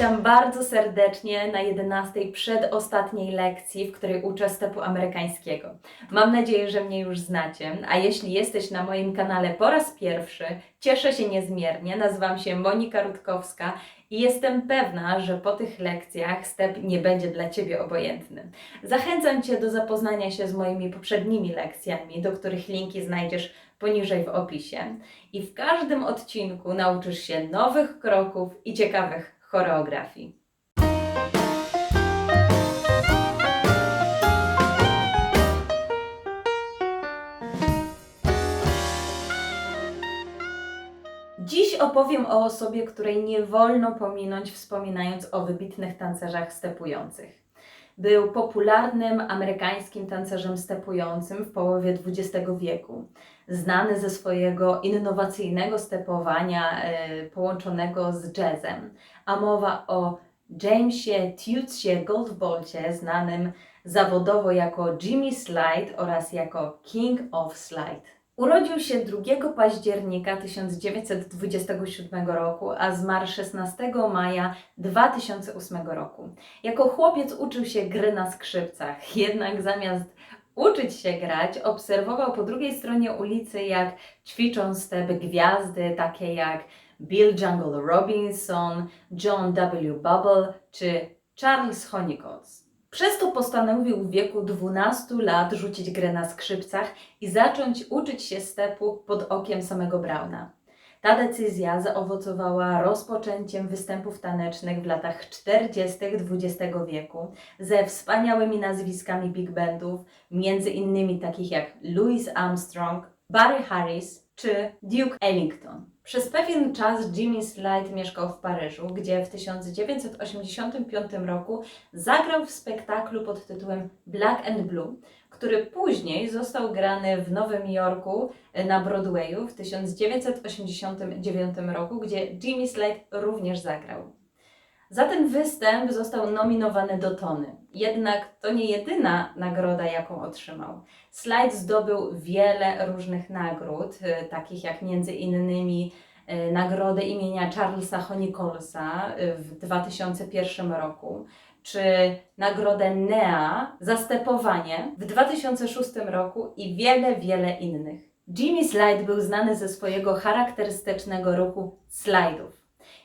Witam bardzo serdecznie na 11 przedostatniej lekcji, w której uczę stepu amerykańskiego. Mam nadzieję, że mnie już znacie, a jeśli jesteś na moim kanale po raz pierwszy, cieszę się niezmiernie. Nazywam się Monika Rutkowska i jestem pewna, że po tych lekcjach step nie będzie dla Ciebie obojętny. Zachęcam Cię do zapoznania się z moimi poprzednimi lekcjami, do których linki znajdziesz poniżej w opisie. I w każdym odcinku nauczysz się nowych kroków i ciekawych choreografii. Dziś opowiem o osobie, której nie wolno pominąć, wspominając o wybitnych tancerzach stepujących. Był popularnym amerykańskim tancerzem stepującym w połowie XX wieku, znany ze swojego innowacyjnego stepowania e, połączonego z jazzem, a mowa o Jamesie Tutesie Goldbolcie, znanym zawodowo jako Jimmy Slide oraz jako King of Slide. Urodził się 2 października 1927 roku, a zmarł 16 maja 2008 roku. Jako chłopiec uczył się gry na skrzypcach, jednak zamiast uczyć się grać, obserwował po drugiej stronie ulicy, jak ćwiczą step gwiazdy takie jak Bill Jungle Robinson, John W. Bubble czy Charles Honeycutt. Przez to postanowił w wieku 12 lat rzucić grę na skrzypcach i zacząć uczyć się stepu pod okiem samego Brauna. Ta decyzja zaowocowała rozpoczęciem występów tanecznych w latach 40. XX wieku ze wspaniałymi nazwiskami big bandów, między innymi takich jak Louis Armstrong, Barry Harris czy Duke Ellington. Przez pewien czas Jimmy Slide mieszkał w Paryżu, gdzie w 1985 roku zagrał w spektaklu pod tytułem Black and Blue, który później został grany w Nowym Jorku na Broadwayu w 1989 roku, gdzie Jimmy Slide również zagrał. Za ten występ został nominowany do Tony. Jednak to nie jedyna nagroda, jaką otrzymał. Slide zdobył wiele różnych nagród, e, takich jak między innymi e, nagrodę imienia Charlesa Honeycolesa e, w 2001 roku, czy nagrodę NEA za stepowanie w 2006 roku i wiele, wiele innych. Jimmy Slide był znany ze swojego charakterystycznego ruchu slajdów.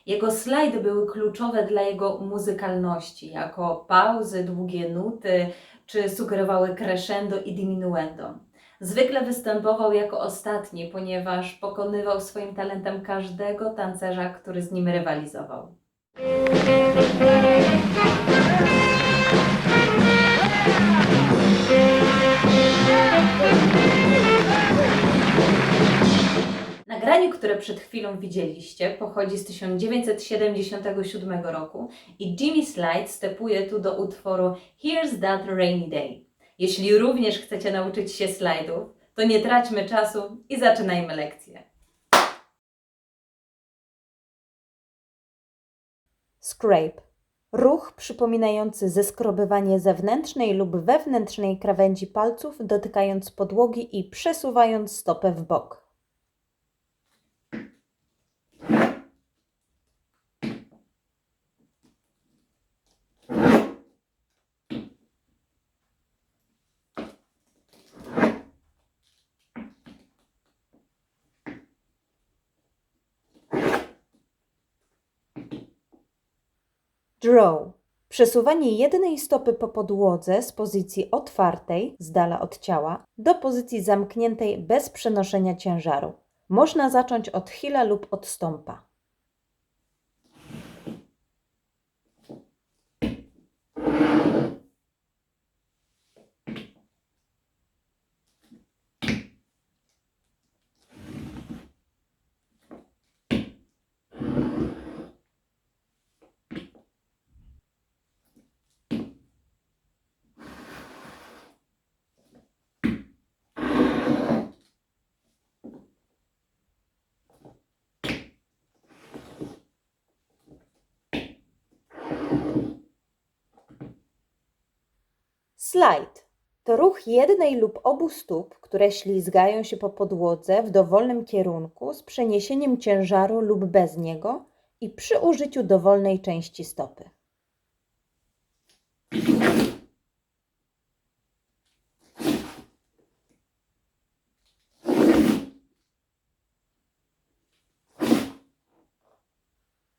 Jego slajdy były kluczowe dla jego muzykalności, jako pauzy, długie nuty, czy sugerowały crescendo i diminuendo. Zwykle występował jako ostatni, ponieważ pokonywał swoim talentem każdego tancerza, który z nim rywalizował. Nagranie, które przed chwilą widzieliście, pochodzi z 1977 roku i Jimmy Slide stepuje tu do utworu Here's That Rainy Day. Jeśli również chcecie nauczyć się slajdów, to nie traćmy czasu i zaczynajmy lekcję. Scrape. Ruch przypominający zeskrobywanie zewnętrznej lub wewnętrznej krawędzi palców, dotykając podłogi i przesuwając stopę w bok. Draw. Przesuwanie jednej stopy po podłodze z pozycji otwartej, z dala od ciała, do pozycji zamkniętej bez przenoszenia ciężaru. Można zacząć od hila lub od stąpa. Slide to ruch jednej lub obu stóp, które ślizgają się po podłodze w dowolnym kierunku z przeniesieniem ciężaru lub bez niego i przy użyciu dowolnej części stopy.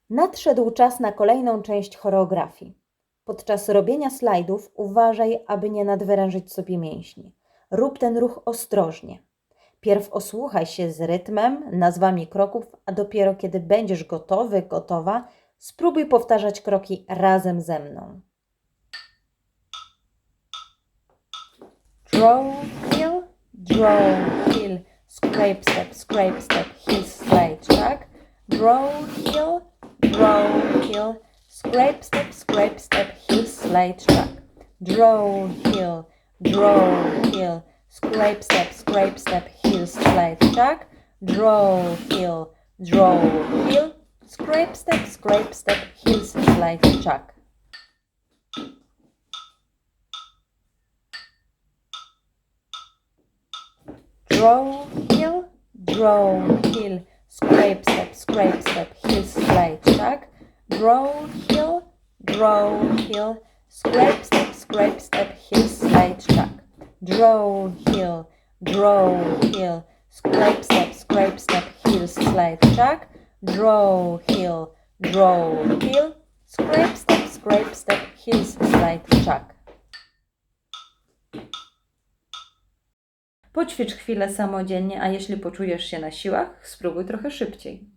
Nadszedł czas na kolejną część choreografii. Podczas robienia slajdów uważaj, aby nie nadwyrężyć sobie mięśni. Rób ten ruch ostrożnie. Pierw osłuchaj się z rytmem, nazwami kroków, a dopiero kiedy będziesz gotowy, gotowa, spróbuj powtarzać kroki razem ze mną. Draw, heel, draw, heel, scrape step, scrape step, heel slide, tak? Draw, heel, draw, heel, scrape step, scrape step, heel slide, tak? Draw, heel, draw, heel, scrape step, scrape step, heel slide, tak? Draw, heel, draw, heel, scrape step, scrape step, heel slide, tak? draw, heel, draw, heel, scrape step, scrape step, heel slide, tak? Draw, heel, draw, heel, scrape step, scrape step, heel slide, tak? Draw, heel, draw, heel, scrape step, scrape step, heel slide, tak? Draw, heel, draw, heel, scrape step, scrape step, heel slide, tak? Poćwicz chwilę samodzielnie, a jeśli poczujesz się na siłach, spróbuj trochę szybciej.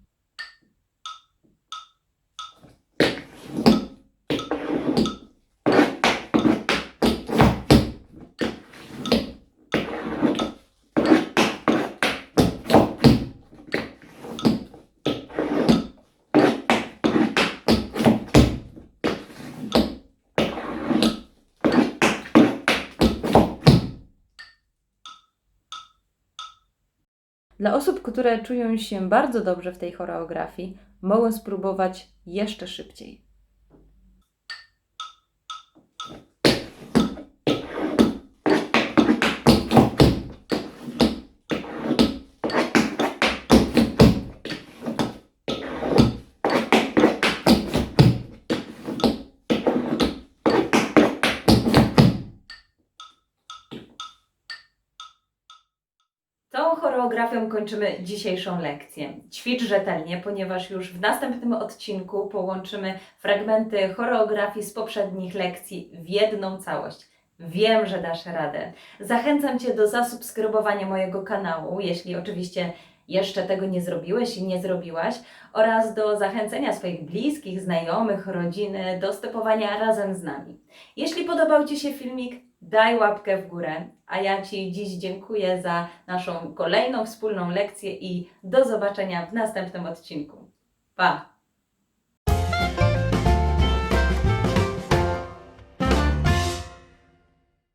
Dla osób, które czują się bardzo dobrze w tej choreografii, mogą spróbować jeszcze szybciej. Tą choreografią kończymy dzisiejszą lekcję. Ćwicz rzetelnie, ponieważ już w następnym odcinku połączymy fragmenty choreografii z poprzednich lekcji w jedną całość. Wiem, że dasz radę. Zachęcam Cię do zasubskrybowania mojego kanału, jeśli oczywiście jeszcze tego nie zrobiłeś i nie zrobiłaś, oraz do zachęcenia swoich bliskich, znajomych, rodziny do stepowania razem z nami. Jeśli podobał Ci się filmik, daj łapkę w górę, a ja Ci dziś dziękuję za naszą kolejną wspólną lekcję i do zobaczenia w następnym odcinku. Pa!